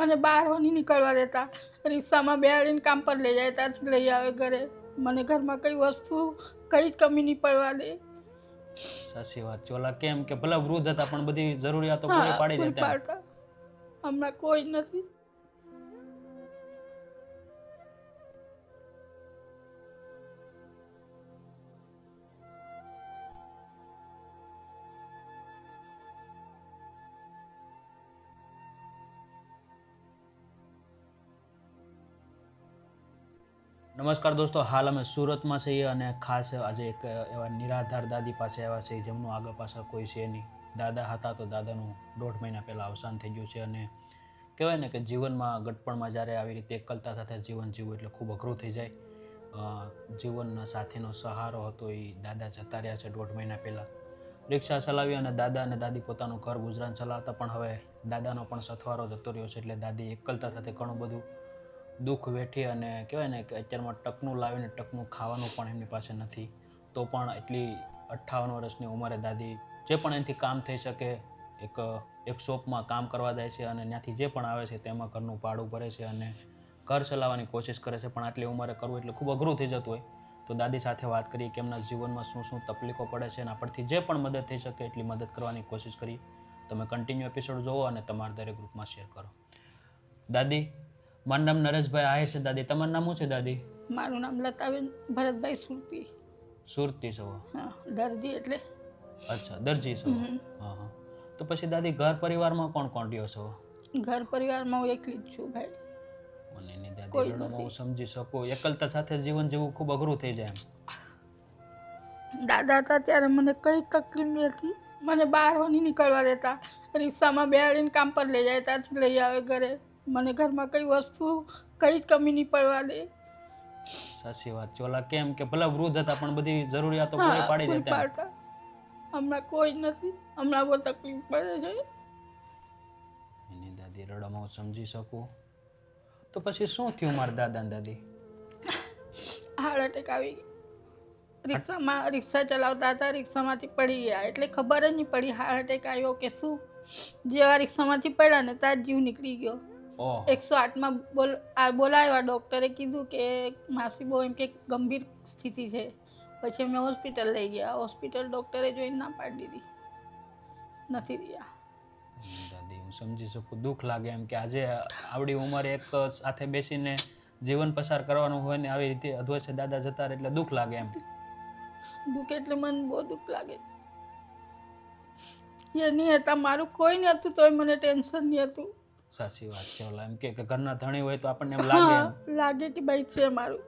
મને બહાર નહીં નીકળવા દેતા. રિક્ષામાં બેહાડીને કામ પર લઈ જાય ત્યાંથી લઈ આવે ઘરે. મને ઘરમાં કઈ વસ્તુ કઈ જ કમી નહીં પડવા દે. સાચી વાત છે. ઓલા કેમ કે ભલે વૃદ્ધ હતા પણ બધી જરૂરિયાતો પૂરી પાડી દેતા હમણાં કોઈ નથી. નમસ્કાર દોસ્તો, હાલ અમે સુરતમાં છીએ અને ખાસ આજે એક એવા નિરાધાર દાદી પાસે આવ્યા છે, જેમનું આગળ પાછળ કોઈ છે નહીં. દાદા હતા તો દાદાનું દોઢ મહિના પહેલાં અવસાન થઈ ગયું છે અને કહેવાય ને કે જીવનમાં ગટપણમાં જ્યારે આવી રીતે એકલતા સાથે જીવન જીવવું એટલે ખૂબ અઘરું થઈ જાય. જીવનના સાથેનો સહારો હતો એ દાદા જતા રહ્યા છે દોઢ મહિના પહેલાં. રિક્ષા ચલાવી અને દાદા અને દાદી પોતાનું ઘર ગુજરાન ચલાવતા પણ હવે દાદાનો પણ સથવારો જતો રહ્યો છે એટલે દાદી એકલતા સાથે ઘણું બધું દુઃખ વેઠી અને કહેવાય ને કે અત્યારમાં ટકનું લાવીને ટકનું ખાવાનું પણ એમની પાસે નથી. તો પણ એટલી અઠ્ઠાવન વર્ષની ઉંમરે દાદી જે પણ એનાથી કામ થઈ શકે, એક એક શોપમાં કામ કરવા જાય છે અને ત્યાંથી જે પણ આવે છે તેમાં ઘરનું ભાડું ભરે છે અને ઘર ચલાવવાની કોશિશ કરે છે, પણ આટલી ઉંમરે કરવું એટલે ખૂબ અઘરું થઈ જતું હોય. તો દાદી સાથે વાત કરીએ કે એમના જીવનમાં શું શું તકલીફો પડે છે અને આપણથી જે પણ મદદ થઈ શકે એટલી મદદ કરવાની કોશિશ કરી. તમે કન્ટિન્યુ એપિસોડ જોવો અને તમારા દરેક ગ્રુપમાં શેર કરો. દાદી મારું નામ નરેશભાઈ આહે છે દાદી. તમારું નામ શું છે દાદી? મારું નામ લતાબેન ભરતભાઈ સુરતી. સુરતી સવો હા દરજી એટલે. અચ્છા દરજી સવો હા હા. તો પછી દાદી ઘર પરિવારમાં કોણ કોણ રહ્યો છો? ઘર પરિવારમાં હું એકલી જ છું ભાઈ. મને એની દાદી હું સમજી શકું. એકલતા સાથે જીવન જીવવું ખૂબ અઘરું થઈ જાય એમ. દાદા હતા ત્યારે મને કઈ તકલીફ નથી હતી. મને બહાર નહીં નીકળવા દેતા. રિક્ષામાં બેહાડીને કામ પર લઈ જાય ત્યાંથી લઈ આવે ઘરે. મને ઘરમાં કઈ વસ્તુ કઈ જ કમી નહીં પડવા દે. સાચી વાત છે. ઓલા કેમ કે ભલા વૃદ્ધ હતા પણ બધી જરૂરિયાતો પૂરી પાડી દેતા એમ. હમણાં કોઈ નથી. હમણાં બહુ તકલીફ પડે છે. એની દાદી રડવામાં હું સમજી શકું. તો પછી શું થયું મારા દાદા દાદી? હાર્ટ એટેક આવી રિક્ષામાં રિક્ષા ચલાવતા હતા રિક્ષામાંથી પડી ગયા. એટલે ખબર જ નહીં પડી હાર્ટ એટેક આવ્યો કે શું. જેવા રિક્ષામાંથી પડ્યા ને ત્યાં જીવ નીકળી ગયો. એકસો આઠમાં બોલ આ બોલાવ્યા ડૉક્ટરે કીધું કે માસી બહુ એમ કે ગંભીર સ્થિતિ છે. પછી અમે હોસ્પિટલ લઈ ગયા. હોસ્પિટલ ડૉક્ટરે જોઈને ના પાડી દીધી. નથી રહ્યા. દાદી હું સમજી શકું. દુઃખ લાગે એમ કે આજે આવડી ઉંમરે એક સાથે બેસીને જીવન પસાર કરવાનું હોય ને આવી રીતે અધવચ્ચે દાદા જતા રહે એટલે દુઃખ લાગે એમ. દુઃખ એટલે મને બહુ દુઃખ લાગે. એ નહીં હતા મારું કોઈ નહીં હતું તોય મને ટેન્શન નહીં હતું. સાચી વાત છે ઓલા એમ કે ઘરના ધણી હોય તો આપણને એમ લાગે એમ. લાગે કે ભાઈ છે મારું.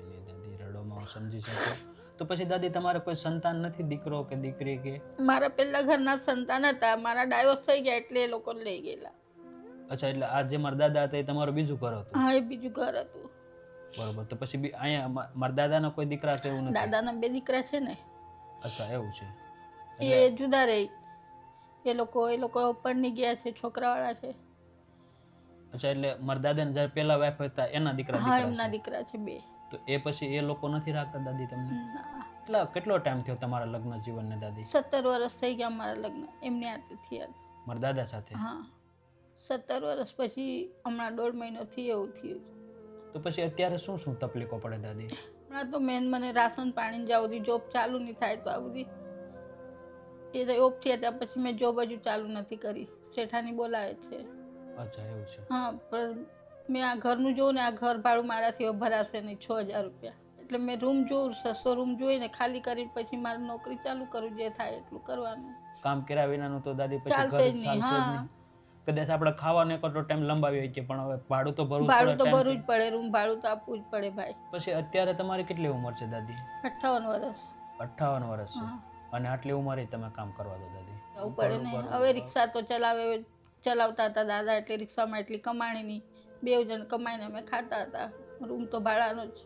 એની દાદી રડોમાં હું સમજી શકું. તો પછી દાદી તમારે કોઈ સંતાન નથી દીકરો કે દીકરી કે? મારા પહેલા ઘરના સંતાન હતા મારા ડાયવોર્સ થઈ ગયા એટલે એ લોકો લઈ ગયેલા. અચ્છા એટલે આ જે મારા દાદા હતા એ તમારું બીજું ઘર હતું? હા એ બીજું ઘર હતું. બરોબર તો પછી બી અહીંયા મા- મારા દાદાના કોઈ દીકરા છે એવું નથી? દાદાના બે દીકરા છે ને. અચ્છા એવું છે. એ જુદા રહી. એ લોકો એ લોકો ઉપરની ગયા છે છોકરાવાળા છે. અચ્છા એટલે મરદાદાને જ્યારે પહેલા વાઈફ હતા એના દીકરા હા એમના દીકરા છે બે. તો એ પછી એ લોકો નથી રાખતા દાદી તમને. કેટલા કેટલો ટાઈમ થયો તમારા લગ્ન જીવનને દાદી? સત્તર વર્ષ થઈ ગયા મારા લગ્ન એમની હાથે થયા મરદાદા સાથે? હા. સત્તર વર્ષ પછી હમણાં દોઢ મહિનોથી એવું થયું તો પછી અત્યારે શું શું તકલીફો પડે દાદી? હમણાં તો મેન મને રાશન પાણી જ્યાં સુધી જોબ ચાલુ નહીં થાય તો આ બધી એ ઓફ થયા ત્યાં પછી મેં જોબ હજુ ચાલુ નથી કરી. શેઠાની બોલાવે છે. અચ્છા એવું છે. હા પણ મેં આ ઘરનું જોઉં ને આ ઘર ભાડું મારાથી ભરાશે નહીં છ હજાર રૂપિયા. એટલે મેં રૂમ જોઉં સસ્તો રૂમ જોઈને ખાલી કરીને પછી મારે નોકરી ચાલુ કરું જે થાય એટલું કરવાનું. કામ કર્યા વિનાનું તો દાદી પછી ચાલશે જ નહીં, હા. કદાચ આપણે ખાવાનો એક ટાઈમ લંબાવી હોય છે પણ હવે ભાડું તો ભરવું ભાડું તો ભરવું જ પડે રૂમ ભાડું તો આપવું જ પડે ભાઈ. પછી અત્યારે તમારી કેટલી ઉંમર છે દાદી? અઠ્ઠાવન વર્ષ. અઠ્ઠાવન વર્ષ. છે અને આટલી ઉંમરે તમે કામ કરવા દો દાદી. ઉપર પડે ને હવે રિક્ષા તો ચલાવે ચલાવતા હતા દાદા એટલે રિક્ષામાં એટલી કમાણી નહીં બે જણ કમાઈને અમે ખાતા હતા. રૂમ તો ભાડાનો જ.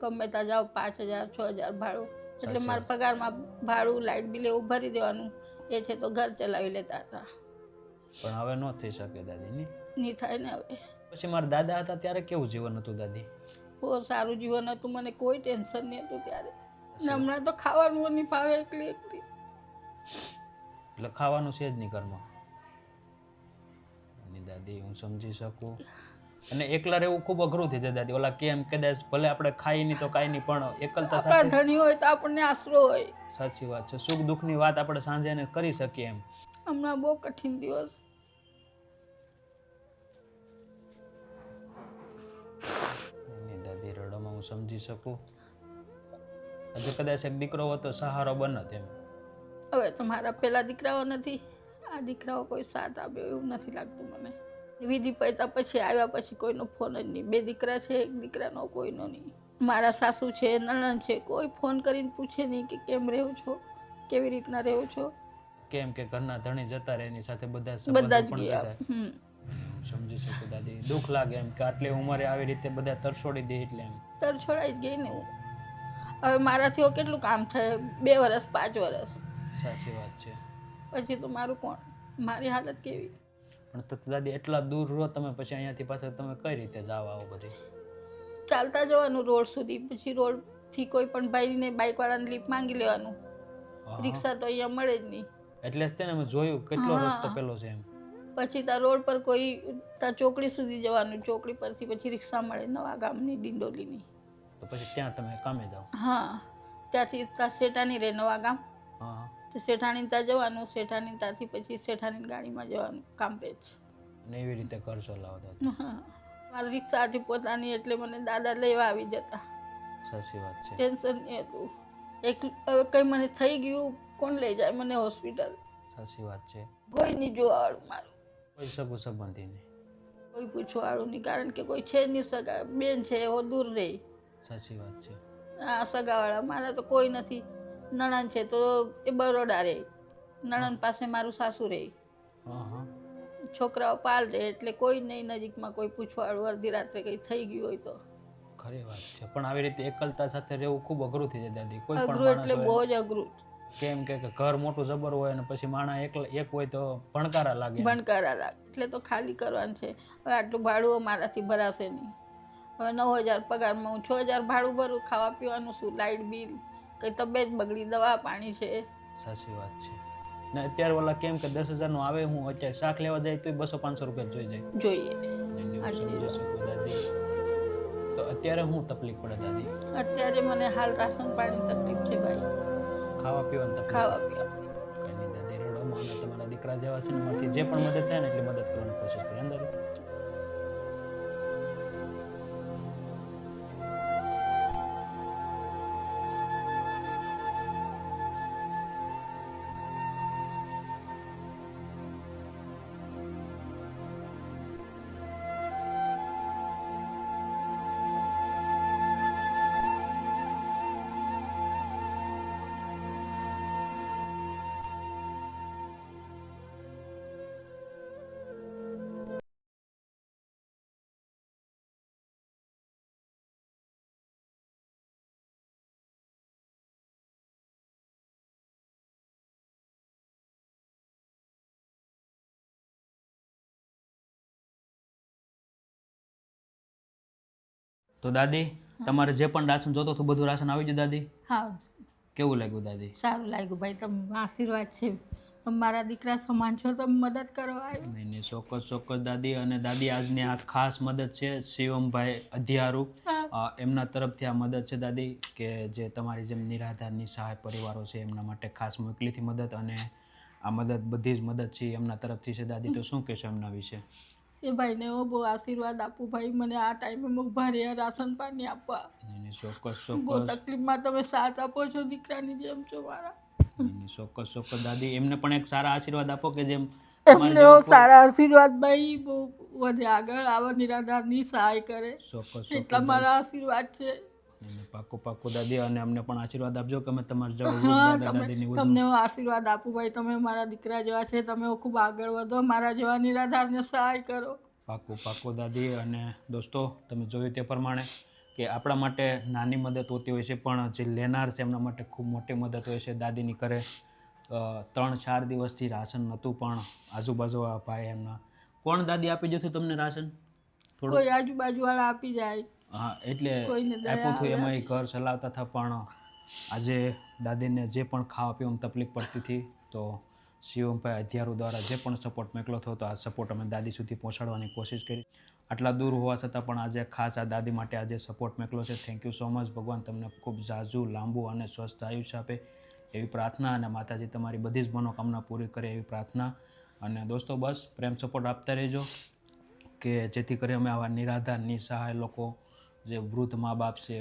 ગમે ત્યાં જાઓ પાંચ હજાર છ હજાર ભાડું. એટલે મારા પગારમાં ભાડું લાઇટ બિલ એવું ભરી દેવાનું. એ છે તો ઘર ચલાવી લેતા હતા. પણ હવે ન થઈ શકે દાદી નહીં? થાય ને હવે. પછી મારા દાદા હતા ત્યારે કેવું જીવન હતું દાદી? બહુ સારું જીવન હતું. મને કોઈ ટેન્શન નહીં હતું ત્યારે. ને હમણાં તો ખાવાનું નહીં ભાવે એકલી એકલી. એટલે ખાવાનું છે જ નહીં ઘરમાં. દાદી હું સમજી શકું. અને એકલા રહેવું ખૂબ અઘરું થઈ જાય દાદી. ઓલા કેમ કદાચ ભલે આપણે ખાઈ નહીં તો કાંઈ નહીં પણ એકલતા સાથે ધણી હોય તો આપણને આશરો હોય. સાચી વાત છે. સુખ દુઃખની વાત આપણે સાંજે ને કરી શકીએ એમ. હમણાં બહુ કઠિન દિવસ. દાદી રડોમાં હું સમજી શકું. હજુ કદાચ એક દીકરો હોત તો સહારો બનત એમ. હવે તો મારા પેલા દીકરાઓ નથી આ દીકરાઓ કોઈ સાથ આપ્યો એવું નથી લાગતું મને. વિધિ પૈતા પછી આવ્યા પછી કોઈનો ફોન જ નહીં. બે દીકરા છે એક દીકરાનો કોઈનો નહીં. મારા સાસુ છે નણંદ છે કોઈ ફોન કરીને પૂછે નહીં કે કેમ રહ્યો છો કેવી રીતના રહ્યો છો. કેમ કે ઘરના ધણી જતા રહે એની સાથે બધા બધા જ ગયા. સમજી શકું દાદી દુઃખ લાગે એમ કે આટલી ઉંમરે આવી રીતે બધા તરછોડી દે એટલે એમ. તરછોડાઈ જ ગઈ ને હું. હવે મારાથી કેટલું કામ થાય? બે વર્ષ પાંચ વર્ષ સાચી વાત છે. પછી તો મારું કોણ? મારી હાલત કેવી? પણ તો દાદી એટલા દૂર રહો તમે પછી અહીંયાથી પાછા તમે કઈ રીતે જાવ આવો બધી? ચાલતા જવાનું રોડ સુધી પછી રોડથી કોઈ પણ ભાઈને બાઇકવાળાને લીપ માંગી લેવાનું. રિક્ષા તો અહીંયા મળે જ નહીં. એટલે જ તેને મેં જોયું કેટલો. રસ્તો પેલો છે એમ. પછી ત્યાં રોડ પર કોઈ ત્યાં ચોકડી સુધી જવાનું ચોકડી પરથી પછી રિક્ષા મળે નવા ગામની ડિંડોલીની. તો પછી ત્યાં તમે કામે જાઓ. હા ત્યાંથી ત્યાં શેઠાની રહે નવા ગામ. હા તો શેઠાણી ત્યાં જવાનું શેઠાણી ત્યાંથી પછી શેઠાની ગાડીમાં જવાનું કામ રહે છે ને એવી રીતે ઘર ચલાવતા હતા. મારી રિક્ષા હતી પોતાની એટલે મને દાદા લેવા આવી જતા. સાચી વાત છે. ટેન્શન નહીં હતું. એક હવે કંઈ મને થઈ ગયું કોણ લઈ જાય? મને હોસ્પિટલ. સાચી વાત છે. કોઈ નહીં જોવાવાળું મારું. કોઈ સગો સંબંધી નહીં. કોઈ પૂછવાવાળું નહીં કારણ કે કોઈ છે નહીં સગા. બેન છે એવો દૂર રહે. સાચી વાત છે. આ સગાવાળા મારા તો કોઈ નથી. નણંદ છે તો એ બરોડા રહે નણંદ પાસે મારું સાસુ રહે છોકરાઓ પાલ રહે એટલે કોઈ નહીં નજીકમાં કોઈ પૂછવાળું અડધી રાત્રે કંઈ થઈ ગયું હોય તો. ખરી વાત છે. પણ આવી રીતે એકલતા સાથે રહેવું ખૂબ અઘરું થઈ જાય દાદી. કોઈ પણ અઘરું એટલે બહુ જ અઘરું. કેમ કે કે ઘર મોટું જબર હોય અને પછી માણા એક એક હોય તો ભણકારા લાગે ભણકારા લાગ. એટલે તો ખાલી કરવાનું છે. હવે આટલું ભાડું મારાથી ભરાશે નહીં. હવે નવ હજાર પગારમાં હું છ હજાર ભાડું ભરું ખાવા પીવાનું શું લાઇટ બિલ કંઈ તબિયત બગડી દવા પાણી છે? સાચી વાત છે. ને અત્યારે ઓલા કેમ કે દસ હજારનો આવે હું અત્યારે શાક લેવા જાય તો બસો પાંચસો રૂપિયા જોઈ જાય. જોઈએ. તો અત્યારે હું તકલીફ પડે દાદી? અત્યારે મને હાલ રાશન પાણી તકલીફ છે ભાઈ. ખાવા પીવાની તકલીફ? ખાવા પીવાની. કઈ નહીં દાદી રડોમાં અમે તમારા દીકરા જેવા છે ને જે પણ મદદ થાય ને એટલી મદદ કરવાની કોશિશ કરી અંદર તો દાદી તમારે જે પણ રાશન જોતો હતું બધું રાશન આવી ગયું દાદી? હા. કેવું લાગ્યું દાદી? સારું લાગ્યું ભાઈ તમે આશીર્વાદ છે. મારા દીકરા સમાન છો તમે મદદ કરવા નહીં નહીં ચોક્કસ ચોક્કસ દાદી. અને દાદી આજની આ ખાસ મદદ છે શિવમભાઈ અધિયારુ. એમના તરફથી આ મદદ છે દાદી કે જે તમારી જેમ નિરાધારની સહાય પરિવારો છે એમના માટે ખાસ મોકલીથી મદદ. અને આ મદદ બધી જ મદદ છે એમના તરફથી છે. દાદી તો શું કહેશો એમના વિશે? એ ભાઈને હું બહુ આશીર્વાદ આપું ભાઈ મને આ ટાઈમે ઊભા રહ્યા રાશન પાણી આપવા. ચોક્કસ બહુ તકલીફમાં તમે સાથ આપો છો દીકરાની જેમ છો મારા. ચોક્કસ ચોક્કસ. દાદી એમને પણ એક સારા આશીર્વાદ આપો કે જેમ એમને સારા આશીર્વાદ ભાઈ બહુ વધે આગળ આવા નિરાધારની સહાય કરે. ચોક્કસ એટલા મારા આશીર્વાદ છે. પાક્કું પાક્કું દાદી અને અમને પણ આશીર્વાદ આપજો કે અમે તમારા જેવા દાદા દાદીની તમને હું આશીર્વાદ આપું ભાઈ તમે મારા દીકરા જેવા છે તમે ખૂબ આગળ વધો મારા જેવા નિરાધારને સહાય કરો. પાકો પાકો દાદી અને દોસ્તો તમે જોયું તે પ્રમાણે કે આપણા માટે નાની મદદ હોતી હોય છે પણ જે લેનાર છે એમના માટે ખૂબ મોટી મદદ હોય છે. દાદીની કરે ત્રણ ચાર દિવસથી રાશન નહોતું પણ આજુબાજુ ભાઈ એમના કોણ દાદી આપી જતું તમને રાશન? થોડું આજુબાજુ આજુબાજુવાળા આપી જાય. હા એટલે આપ્યું હતું એમાં એ ઘર ચલાવતા હતા પણ આજે દાદીને જે પણ ખાવા પીવામાં તકલીફ પડતી હતી તો શિવમભાઈ અધ્યારો દ્વારા જે પણ સપોર્ટ મોકલો હતો તો આ સપોર્ટ અમે દાદી સુધી પહોંચાડવાની કોશિશ કરી. આટલા દૂર હોવા છતાં પણ આજે ખાસ આ દાદી માટે આજે સપોર્ટ મોકલો છે. થેન્ક યુ સો મચ ભગવાન તમને ખૂબ ઝાઝુ લાંબુ અને સ્વસ્થ આયુષ્ય આપે એવી પ્રાર્થના અને માતાજી તમારી બધી જ મનોકામના પૂરી કરે એવી પ્રાર્થના. અને દોસ્તો બસ પ્રેમ સપોર્ટ આપતા રહેજો કે જેથી કરી અમે આવા નિરાધાર નિસહાય લોકો જે વૃદ્ધ મા બાપ છે,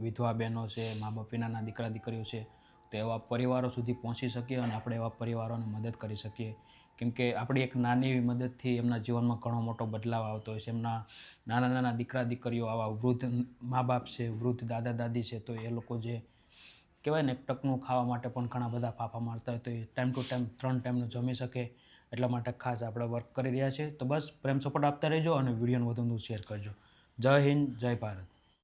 વિધવા બહેનો છે, મા બાપ વિનાના દીકરા દીકરીઓ છે, તો એવા પરિવારો સુધી પહોંચી શકીએ અને આપણે એવા પરિવારોને મદદ કરી શકીએ. કેમ કે આપણી એક નાની એવી મદદથી એમના જીવનમાં ઘણો મોટો બદલાવ આવતો હોય છે. એમના નાના નાના દીકરા દીકરીઓ, આવા વૃદ્ધ મા બાપ છે, વૃદ્ધ દાદા દાદી છે, તો એ લોકો જે કહેવાય ને ટકનું ખાવા માટે પણ ઘણા બધા ફાફા મારતા હોય, તો એ ટાઈમ ટુ ટાઈમ, ત્રણ ટાઈમનું જમી શકે, એટલા માટે ખાસ આપણે વર્ક કરી રહ્યા છીએ. તો બસ, પ્રેમ સપોર્ટ આપતા રહેજો અને વિડીયોને વધુ શેર કરજો. જય હિન્દ જય ભારત.